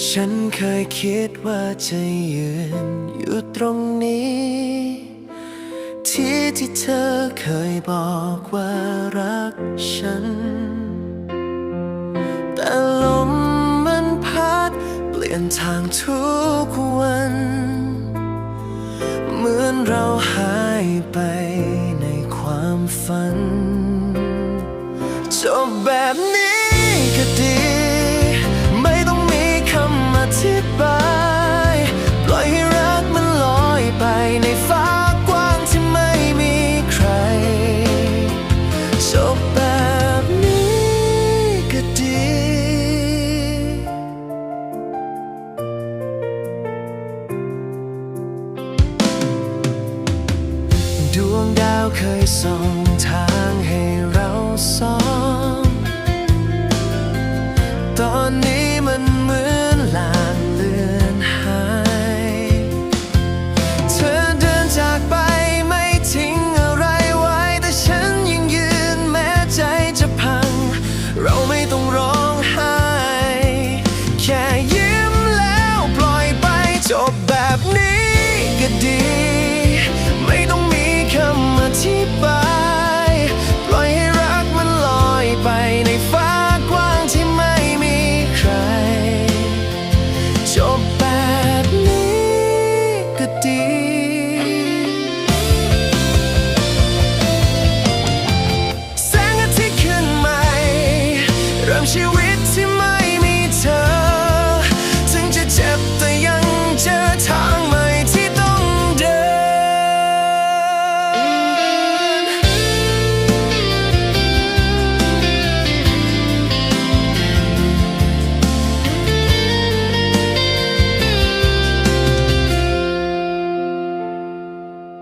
ฉันเคยคิดว่าจะยืนอยู่ตรงนี้ ที่ที่เธอเคยบอกว่ารักฉัน แต่ลมมันพัดเปลี่ยนทางทุกวัน เหมือนเราหายไปในความฝันจบแบบนี้ก็ดี ดวงดาวเคยส่องทางให้เราสอ She you